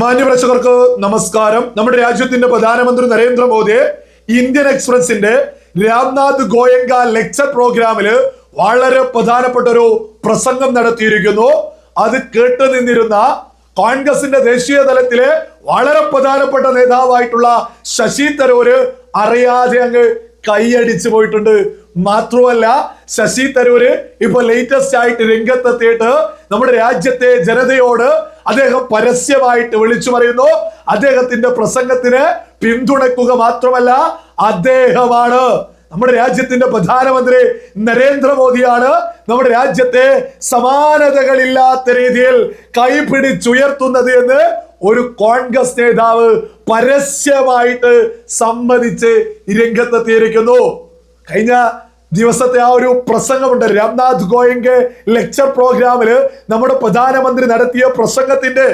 മാന്യപ്രേക്ഷകർക്ക് നമസ്കാരം. നമ്മുടെ രാജ്യത്തിന്റെ പ്രധാനമന്ത്രി നരേന്ദ്രമോദി ഇന്ത്യൻ എക്സ്പ്രസിന്റെ രാംനാഥ് ഗോയങ്ക ലെക്ചർ പ്രോഗ്രാമിൽ വളരെ പ്രധാനപ്പെട്ട ഒരു പ്രസംഗം നടത്തിയിരിക്കുന്നു. അത് കേട്ടു നിന്നിരുന്ന കോൺഗ്രസിന്റെ ദേശീയ തലത്തിലെ വളരെ പ്രധാനപ്പെട്ട നേതാവായിട്ടുള്ള ശശി തരൂര് അറിയാതെ അങ്ങ് കൈയടിച്ചു പോയിട്ടുണ്ട്. മാത്രമല്ല ശശി തരൂര് ഇപ്പൊ ലേറ്റസ്റ്റ് ആയിട്ട് രംഗത്തെത്തിയിട്ട് നമ്മുടെ രാജ്യത്തെ ജനതയോട് അദ്ദേഹം പരസ്യമായിട്ട് വിളിച്ചു പറയുന്നു. അദ്ദേഹത്തിന്റെ പ്രസംഗത്തിന് പിന്തുണക്കുക മാത്രമല്ല അദ്ദേഹമാണ് നമ്മുടെ രാജ്യത്തിന്റെ പ്രധാനമന്ത്രി നരേന്ദ്രമോദിയാണ്. നമ്മുടെ രാജ്യത്തെ സമാനതകളില്ലാത്ത രീതിയിൽ കൈപിടിച്ചുയർത്തുന്നത് എന്ന് ഒരു കോൺഗ്രസ് നേതാവ് പരസ്യമായിട്ട് സമ്മതിച്ച് രംഗത്തെത്തിയിരിക്കുന്നു. കഴിഞ്ഞ ദിവസത്തെ ആ ഒരു പ്രസംഗമുണ്ട്. രാംനാഥ് ഗോയങ്ക ലെക്ചർ പ്രോഗ്രാമിൽ നമ്മുടെ പ്രധാനമന്ത്രി നടത്തിയ പ്രസംഗത്തിന്റെ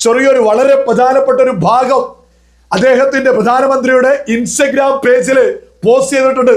ചെറിയൊരു വളരെ പ്രധാനപ്പെട്ട ഒരു ഭാഗം അദ്ദേഹത്തിന്റെ പ്രധാനമന്ത്രിയുടെ ഇൻസ്റ്റഗ്രാം പേജിൽ പോസ്റ്റ് ചെയ്തിട്ടുണ്ട്.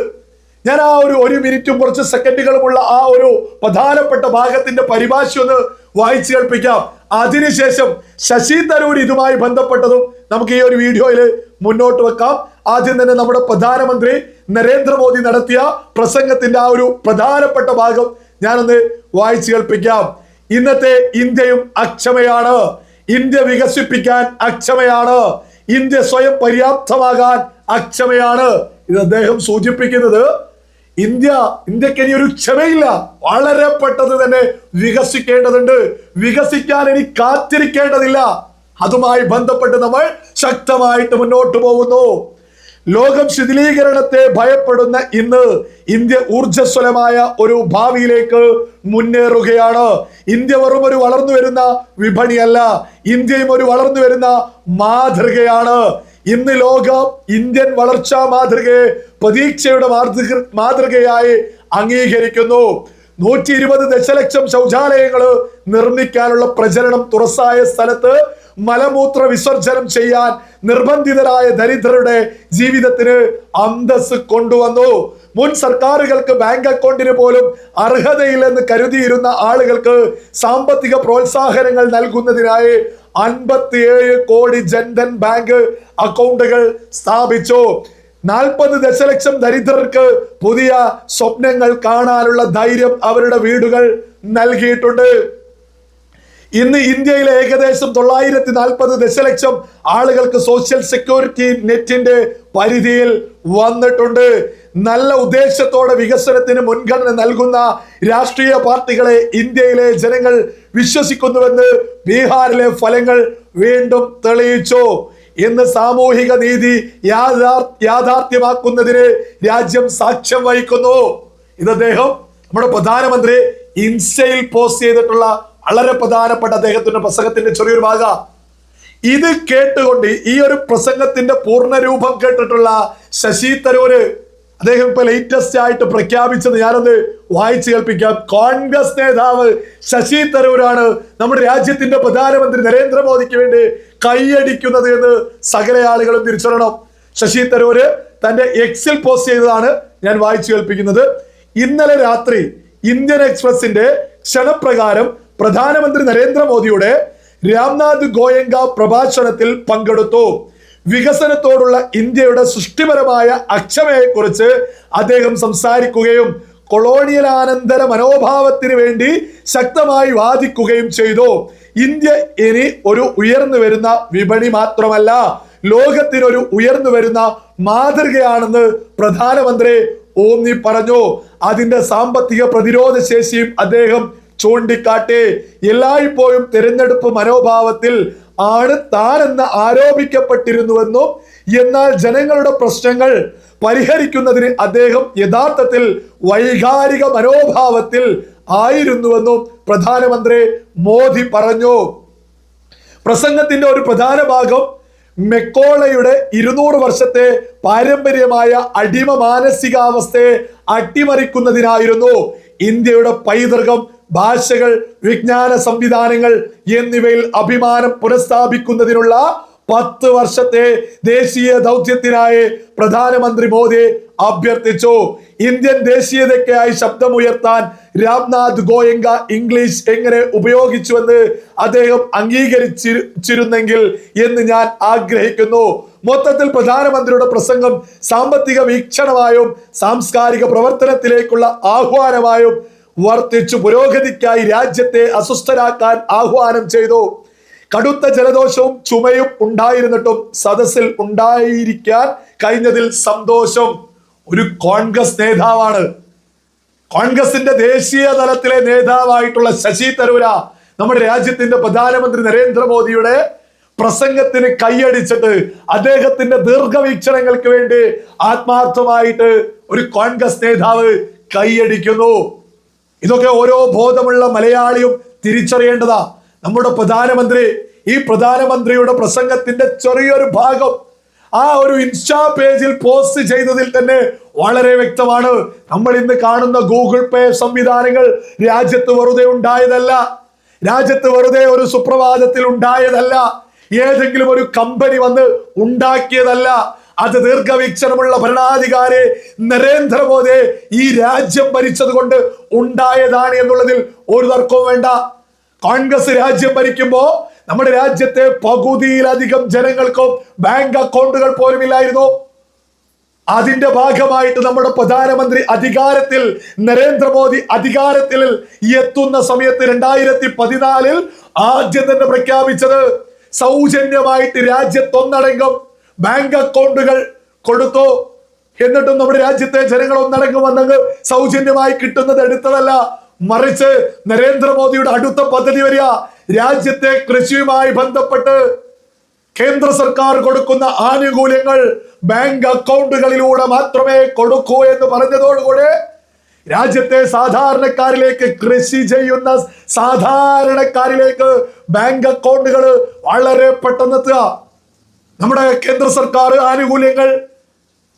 ഞാൻ ആ ഒരു ഒരു മിനിറ്റും കുറച്ച് സെക്കൻഡുകളുമുള്ള ആ ഒരു പ്രധാനപ്പെട്ട ഭാഗത്തിന്റെ പരിഭാഷ ഒന്ന് വായിച്ചു കേൾപ്പിക്കാം. അതിനുശേഷം ശശി തരൂർ ഇതുമായി ബന്ധപ്പെട്ടതും നമുക്ക് ഈ ഒരു വീഡിയോയിൽ മുന്നോട്ട് വെക്കാം. ആദ്യം തന്നെ നമ്മുടെ പ്രധാനമന്ത്രി നരേന്ദ്രമോദി നടത്തിയ പ്രസംഗത്തിന്റെ ആ ഒരു പ്രധാനപ്പെട്ട ഭാഗം ഞാനൊന്ന് വായിച്ചു കേൾപ്പിക്കാം. ഇന്നത്തെ ഇന്ത്യയും അക്ഷമയാണ്. ഇന്ത്യ വികസിപ്പിക്കാൻ അക്ഷമയാണ്. ഇന്ത്യ സ്വയം പര്യാപ്തമാകാൻ അക്ഷമയാണ്. ഇത് അദ്ദേഹം സൂചിപ്പിക്കുന്നത്. ഇന്ത്യ ഇന്ത്യയ്ക്ക് ഇനി ഒരു ക്ഷമയില്ല. വളരെ പെട്ടെന്ന് തന്നെ വികസിക്കേണ്ടതുണ്ട്. വികസിക്കാൻ ഇനി കാത്തിരിക്കേണ്ടതില്ല. അതുമായി ബന്ധപ്പെട്ട് നമ്മൾ ശക്തമായിട്ട് മുന്നോട്ട് പോകുന്നു. ലോകം ശിഥിലീകരണത്തെ ഭയപ്പെടുന്ന ഇന്ന് ഇന്ത്യ ഊർജസ്വലമായ ഒരു ഭാവിയിലേക്ക് മുന്നേറുകയാണ്. ഇന്ത്യ വെറും ഒരു വളർന്നു വരുന്ന വിപണിയല്ല ഇന്ത്യയും ഒരു വളർന്നു വരുന്ന മാതൃകയാണ്. ഇന്ന് ലോകം ഇന്ത്യൻ വളർച്ചാ മാതൃകയെ പ്രതീക്ഷയുടെ മാതൃക മാതൃകയായി അംഗീകരിക്കുന്നു. നൂറ്റി ഇരുപത് ദശലക്ഷം ശൗചാലയങ്ങൾ നിർമ്മിക്കാനുള്ള പ്രചരണം തുറസായ സ്ഥലത്ത് മലമൂത്ര വിസർജനം ചെയ്യാൻ നിർബന്ധിതരായ ദരിദ്രരുടെ ജീവിതത്തിന് അന്തസ് കൊണ്ടുവന്നു. മുൻ സർക്കാരുകൾക്ക് ബാങ്ക് അക്കൗണ്ടിന് പോലും അർഹതയില്ലെന്ന് കരുതിയിരുന്ന ആളുകൾക്ക് സാമ്പത്തിക പ്രോത്സാഹനങ്ങൾ നൽകുന്നതിനായി അൻപത്തിയേഴ് കോടി ജൻധൻ ബാങ്ക് അക്കൗണ്ടുകൾ സ്ഥാപിച്ചു. നാൽപ്പത് ദശലക്ഷം ദരിദ്രർക്ക് പുതിയ സ്വപ്നങ്ങൾ കാണാനുള്ള ധൈര്യം അവരുടെ വീടുകൾ നൽകിയിട്ടുണ്ട്. ഇന്ന് ഇന്ത്യയിൽ ഏകദേശം തൊള്ളായിരത്തി നാൽപ്പത് ദശലക്ഷം ആളുകൾക്ക് സോഷ്യൽ സെക്യൂരിറ്റി നെറ്റിന്റെ പരിധിയിൽ വന്നിട്ടുണ്ട്. നല്ല ഉദ്ദേശത്തോടെ വികസനത്തിന് മുൻഗണന നൽകുന്ന രാഷ്ട്രീയ പാർട്ടികളെ ഇന്ത്യയിലെ ജനങ്ങൾ വിശ്വസിക്കുന്നുവെന്ന് ബീഹാറിലെ ഫലങ്ങൾ വീണ്ടും തെളിയിച്ചു. ഇന്ന് സാമൂഹിക നീതി യാഥാർ യാഥാർത്ഥ്യമാക്കുന്നതിന് രാജ്യം സാക്ഷ്യം വഹിക്കുന്നു. ഇത് അദ്ദേഹം നമ്മുടെ പ്രധാനമന്ത്രി ഇൻസ്റ്റയിൽ പോസ്റ്റ് ചെയ്തിട്ടുള്ള വളരെ പ്രധാനപ്പെട്ട അദ്ദേഹത്തിന്റെ പ്രസംഗത്തിന്റെ ചെറിയൊരു ഭാഗ. ഇത് കേട്ടുകൊണ്ട് ഈ ഒരു പ്രസംഗത്തിന്റെ പൂർണരൂപം കേട്ടിട്ടുള്ള ശശി തരൂര് അദ്ദേഹം ഇപ്പൊ ലേറ്റസ്റ്റ് ആയിട്ട് പ്രഖ്യാപിച്ചത് ഞാനൊന്ന് വായിച്ചു കേൾപ്പിക്കാം. കോൺഗ്രസ് നേതാവ് ശശി തരൂരാണ് നമ്മുടെ രാജ്യത്തിന്റെ പ്രധാനമന്ത്രി നരേന്ദ്രമോദിക്ക് വേണ്ടി കൈയടിക്കുന്നത് എന്ന് സകല ആളുകളും തിരിച്ചറിയണം. ശശി തരൂര് തന്റെ എക്സിൽ പോസ്റ്റ് ചെയ്തതാണ് ഞാൻ വായിച്ചു കേൾപ്പിക്കുന്നത്. ഇന്നലെ രാത്രി ഇന്ത്യൻ എക്സ്പ്രസിന്റെ ക്ഷണപ്രകാരം പ്രധാനമന്ത്രി നരേന്ദ്രമോദിയുടെ രാംനാഥ് ഗോയങ്ക പ്രഭാഷണത്തിൽ പങ്കെടുത്തു. വികസനത്തോടുള്ള ഇന്ത്യയുടെ സൃഷ്ടിപരമായ അക്ഷമയെക്കുറിച്ച് അദ്ദേഹം സംസാരിക്കുകയും കൊളോണിയലാനന്തര മനോഭാവത്തിന് വേണ്ടി ശക്തമായി വാദിക്കുകയും ചെയ്തു. ഇന്ത്യ ഇനി ഒരു ഉയർന്നു വരുന്ന വിപണി മാത്രമല്ല ലോകത്തിനൊരു ഉയർന്നു വരുന്ന മാതൃകയാണെന്ന് പ്രധാനമന്ത്രി ഓന്നി പറഞ്ഞു. അതിന്റെ സാമ്പത്തിക പ്രതിരോധ ശേഷിയും അദ്ദേഹം ചൂണ്ടിക്കാട്ടി എല്ലായ്പ്പോഴും തിരഞ്ഞെടുപ്പ് മനോഭാവത്തിൽ ആണ് താനെന്ന് ആരോപിക്കപ്പെട്ടിരുന്നുവെന്നും എന്നാൽ ജനങ്ങളുടെ പ്രശ്നങ്ങൾ പരിഹരിക്കുന്നതിന് അദ്ദേഹം യഥാർത്ഥത്തിൽ വൈകാരിക മനോഭാവത്തിൽ ആയിരുന്നുവെന്നും പ്രധാനമന്ത്രി മോദി പറഞ്ഞു. പ്രസംഗത്തിന്റെ ഒരു പ്രധാന ഭാഗം മെക്കോളയുടെ ഇരുന്നൂറ് വർഷത്തെ പാരമ്പര്യമായ അടിമ മാനസികാവസ്ഥയെ അട്ടിമറിക്കുന്നതിനായിരുന്നു ഇന്ത്യയുടെ പൈതൃകം ഭാഷകൾ വിജ്ഞാന സംവിധാനങ്ങൾ എന്നിവയിൽ അഭിമാനം പുനഃസ്ഥാപിക്കുന്നതിനുള്ള പത്ത് വർഷത്തെ ദേശീയ ദൗത്യത്തിനായി പ്രധാനമന്ത്രി മോദി അഭ്യർത്ഥിച്ചു. ഇന്ത്യൻ ദേശീയതയ്ക്കായി ശബ്ദമുയർത്താൻ രാംനാഥ് ഗോയങ്ക ഇംഗ്ലീഷ് എങ്ങനെ ഉപയോഗിച്ചുവെന്ന് അദ്ദേഹം അംഗീകരിച്ചിരുന്നെങ്കിൽ എന്ന് ഞാൻ ആഗ്രഹിക്കുന്നു. മൊത്തത്തിൽ പ്രധാനമന്ത്രിയുടെ പ്രസംഗം സാമ്പത്തിക വീക്ഷണമായും സാംസ്കാരിക പ്രവർത്തനത്തിലേക്കുള്ള ആഹ്വാനമായും വർത്തിച്ചു പുരോഗതിക്കായി രാജ്യത്തെ അസ്വസ്ഥരാക്കാൻ ആഹ്വാനം ചെയ്തു. കടുത്ത ജലദോഷവും ചുമയും ഉണ്ടായിരുന്നിട്ടും സദസ്സിൽ ഉണ്ടായിരിക്കാൻ കഴിഞ്ഞതിൽ സന്തോഷം. ഒരു കോൺഗ്രസ് നേതാവാണ്. കോൺഗ്രസിന്റെ ദേശീയ തലത്തിലെ നേതാവായിട്ടുള്ള ശശി തരൂര നമ്മുടെ രാജ്യത്തിന്റെ പ്രധാനമന്ത്രി നരേന്ദ്രമോദിയുടെ പ്രസംഗത്തിന് കൈയടിച്ചിട്ട് അദ്ദേഹത്തിന്റെ ദീർഘവീക്ഷണങ്ങൾക്ക് വേണ്ടി ആത്മാർത്ഥമായിട്ട് ഒരു കോൺഗ്രസ് നേതാവ് കൈയടിക്കുന്നു. ഇതൊക്കെ ഓരോ ബോധമുള്ള മലയാളിയും തിരിച്ചറിയേണ്ടതാ. നമ്മുടെ പ്രധാനമന്ത്രി ഈ പ്രധാനമന്ത്രിയുടെ പ്രസംഗത്തിന്റെ ചെറിയൊരു ഭാഗം ആ ഒരു ഇൻസ്റ്റാ പേജിൽ പോസ്റ്റ് ചെയ്തതിൽ തന്നെ വളരെ വ്യക്തമാണ്. നമ്മൾ ഇന്ന് കാണുന്ന ഗൂഗിൾ പേ സംവിധാനങ്ങൾ രാജ്യത്ത് വെറുതെ ഉണ്ടായതല്ല. രാജ്യത്ത് വെറുതെ ഒരു സുപ്രഭാതത്തിൽ ഉണ്ടായതല്ല. ഏതെങ്കിലും ഒരു കമ്പനി വന്ന് ഉണ്ടാക്കിയതല്ല. അത് ദീർഘവീക്ഷണമുള്ള ഭരണാധികാരി നരേന്ദ്രമോദി ഈ രാജ്യം ഭരിച്ചത് കൊണ്ട് ഉണ്ടായതാണ് എന്നുള്ളതിൽ ഒരു തർക്കവും വേണ്ട. കോൺഗ്രസ് രാജ്യം ഭരിക്കുമ്പോ നമ്മുടെ രാജ്യത്തെ പകുതിയിലധികം ജനങ്ങൾക്കും ബാങ്ക് അക്കൗണ്ടുകൾ പോലും ഇല്ലായിരുന്നു അതിന്റെ ഭാഗമായിട്ട് നമ്മുടെ പ്രധാനമന്ത്രി അധികാരത്തിൽ നരേന്ദ്രമോദി അധികാരത്തിൽ എത്തുന്ന സമയത്ത് രണ്ടായിരത്തി പതിനാലിൽ ആദ്യം തന്നെ പ്രഖ്യാപിച്ചത് സൗജന്യമായിട്ട് രാജ്യത്തൊന്നടങ്കം ബാങ്ക് അക്കൗണ്ടുകൾ കൊടുത്തു? എന്നിട്ടും നമ്മുടെ രാജ്യത്തെ ജനങ്ങൾ ഒന്നടങ്കം വന്നങ്ങ് സൗജന്യമായി കിട്ടുന്നത് എടുത്തതല്ല. മറിച്ച് നരേന്ദ്രമോദിയുടെ അടുത്ത പദ്ധതി വരിക രാജ്യത്തെ കൃഷിയുമായി ബന്ധപ്പെട്ട് കേന്ദ്ര സർക്കാർ കൊടുക്കുന്ന ആനുകൂല്യങ്ങൾ ബാങ്ക് അക്കൗണ്ടുകളിലൂടെ മാത്രമേ കൊടുക്കൂ എന്ന് പറഞ്ഞതോടുകൂടെ രാജ്യത്തെ സാധാരണക്കാരിലേക്ക് കൃഷി ചെയ്യുന്ന സാധാരണക്കാരിലേക്ക് ബാങ്ക് അക്കൗണ്ടുകൾ വളരെ പെട്ടെന്നെത്തുക. നമ്മുടെ കേന്ദ്ര സർക്കാർ ആനുകൂല്യങ്ങൾ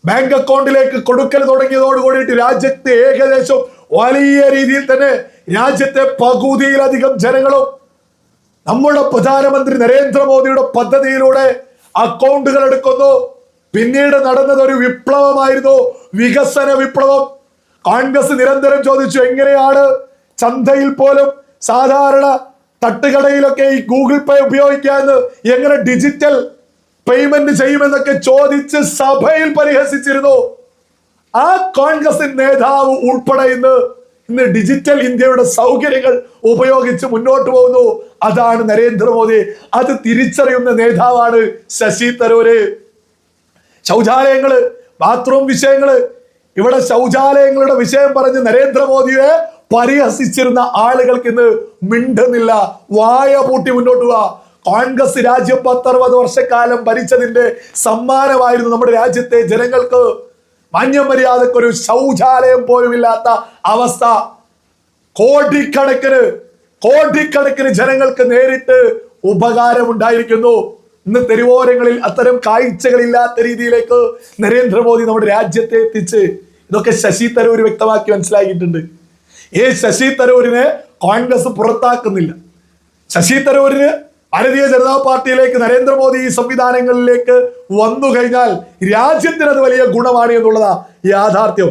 ബാങ്ക് അക്കൗണ്ടിലേക്ക് കൊടുക്കൽ തുടങ്ങിയതോട് കൂടിയിട്ട് രാജ്യത്തെ ഏകദേശം വലിയ രീതിയിൽ തന്നെ രാജ്യത്തെ പകുതിയിലധികം ജനങ്ങളും നമ്മുടെ പ്രധാനമന്ത്രി നരേന്ദ്രമോദിയുടെ പദ്ധതിയിലൂടെ അക്കൗണ്ടുകൾ എടുക്കുന്നു. പിന്നീട് നടന്നത് ഒരു വിപ്ലവമായിരുന്നു വികസന വിപ്ലവം. കോൺഗ്രസ് നിരന്തരം ചോദിച്ചു എങ്ങനെയാണ് ചന്തയിൽ പോലും സാധാരണ തട്ടുകടയിലൊക്കെ ഈ ഗൂഗിൾ പേ ഉപയോഗിക്കാമെന്ന് എങ്ങനെ ഡിജിറ്റൽ പേയ്മെന്റ് ചെയ്യുമെന്നൊക്കെ ചോദിച്ച് സഭയിൽ പരിഹസിച്ചിരുന്നു. ആ കോൺഗ്രസ് നേതാവ് ഉൾപ്പെടെ ഇന്ന് ഇന്ന് ഡിജിറ്റൽ ഇന്ത്യയുടെ സൗകര്യങ്ങൾ ഉപയോഗിച്ച് മുന്നോട്ട് പോകുന്നു. അതാണ് നരേന്ദ്രമോദി. അത് തിരിച്ചറിയുന്ന നേതാവാണ് ശശി തരൂര്. ശൗചാലയങ്ങൾ ബാത്റൂം വിഷയങ്ങൾ ഇവിടെ ശൗചാലയങ്ങളുടെ വിഷയം പറഞ്ഞ് നരേന്ദ്രമോദിയെ പരിഹസിച്ചിരുന്ന ആളുകൾക്ക് ഇന്ന് മിണ്ടുന്നില്ല. വായ പൂട്ടി മുന്നോട്ട് പോവാ. കോൺഗ്രസ് രാജ്യം പത്തറുപത് വർഷക്കാലം ഭരിച്ചതിന്റെ സമ്മാനമായിരുന്നു നമ്മുടെ രാജ്യത്തെ ജനങ്ങൾക്ക്. മാന്യമര്യാദക്കൊരു ശൗചാലയം പോലും ഇല്ലാത്ത അവസ്ഥ. കോടിക്കണക്കിന് കോടിക്കണക്കിന് ജനങ്ങൾക്ക് നേരിട്ട് ഉപകാരമുണ്ടായിരിക്കുന്നു. ഇന്ന് തെരുവോരങ്ങളിൽ അത്തരം കാഴ്ചകളില്ലാത്ത രീതിയിലേക്ക് നരേന്ദ്രമോദി നമ്മുടെ രാജ്യത്തെ എത്തിച്ച് ഇതൊക്കെ ശശി തരൂർ വ്യക്തമാക്കി മനസ്സിലാക്കിയിട്ടുണ്ട്. ഈ ശശി തരൂരിനെ കോൺഗ്രസ് പുറത്താക്കുന്നില്ല. ശശി തരൂരിന് ഭാരതീയ ജനതാ പാർട്ടിയിലേക്ക് നരേന്ദ്രമോദി സംവിധാനങ്ങളിലേക്ക് വന്നു കഴിഞ്ഞാൽ രാജ്യത്തിന് അത് വലിയ ഗുണമാണ് എന്നുള്ളതാ യാഥാർത്ഥ്യം.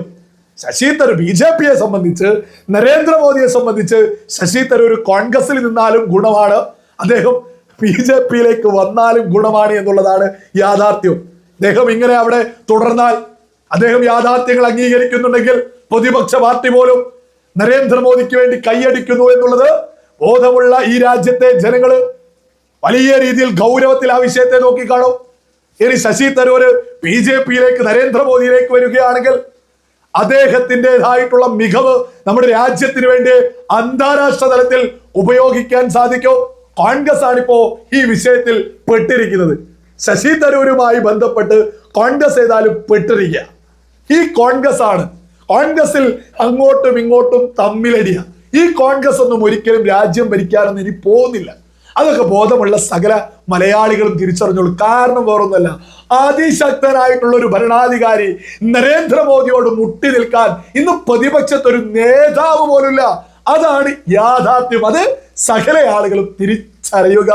ശശി തരൂർ ബി ജെ പിയെ സംബന്ധിച്ച് നരേന്ദ്രമോദിയെ സംബന്ധിച്ച് ശശി തരൂർ കോൺഗ്രസിൽ നിന്നാലും ഗുണമാണ്. അദ്ദേഹം ബി ജെ പിയിലേക്ക് വന്നാലും ഗുണമാണ് എന്നുള്ളതാണ് യാഥാർത്ഥ്യം. അദ്ദേഹം ഇങ്ങനെ അവിടെ തുടർന്നാൽ അദ്ദേഹം യാഥാർത്ഥ്യങ്ങൾ അംഗീകരിക്കുന്നുണ്ടെങ്കിൽ പ്രതിപക്ഷ പാർട്ടി പോലും നരേന്ദ്രമോദിക്ക് വേണ്ടി കൈയടിക്കുന്നു എന്നുള്ളത് ബോധമുള്ള ഈ രാജ്യത്തെ ജനങ്ങൾ വലിയ രീതിയിൽ ഗൗരവത്തിൽ ആ വിഷയത്തെ നോക്കിക്കാണും. ഇനി ശശി തരൂര് ബി ജെ പിയിലേക്ക് നരേന്ദ്രമോദിയിലേക്ക് വരികയാണെങ്കിൽ അദ്ദേഹത്തിന്റെതായിട്ടുള്ള മികവ് നമ്മുടെ രാജ്യത്തിന് വേണ്ടി അന്താരാഷ്ട്ര തലത്തിൽ ഉപയോഗിക്കാൻ സാധിക്കും. കോൺഗ്രസ് ആണിപ്പോ ഈ വിഷയത്തിൽ പെട്ടിരിക്കുന്നത്. ശശി തരൂരുമായി ബന്ധപ്പെട്ട് കോൺഗ്രസ് ഏതായാലും പെട്ടിരിക്കുക. ഈ കോൺഗ്രസ് ആണ്. കോൺഗ്രസിൽ അങ്ങോട്ടും ഇങ്ങോട്ടും തമ്മിലടിയ. ഈ കോൺഗ്രസ് ഒന്നും ഒരിക്കലും രാജ്യം ഭരിക്കാനൊന്നും ഇനി പോകുന്നില്ല. അതൊക്കെ ബോധമുള്ള സകല മലയാളികളും തിരിച്ചറിഞ്ഞോളൂ. കാരണം വേറൊന്നല്ല അതിശക്തനായിട്ടുള്ള ഒരു ഭരണാധികാരി നരേന്ദ്രമോദിയോട് മുട്ടി നിൽക്കാൻ ഇന്ന് പ്രതിപക്ഷത്തൊരു നേതാവ് പോലുമില്ല. അതാണ് യാഥാർത്ഥ്യം. അത് സകല ആളുകളും തിരിച്ചറിയുക.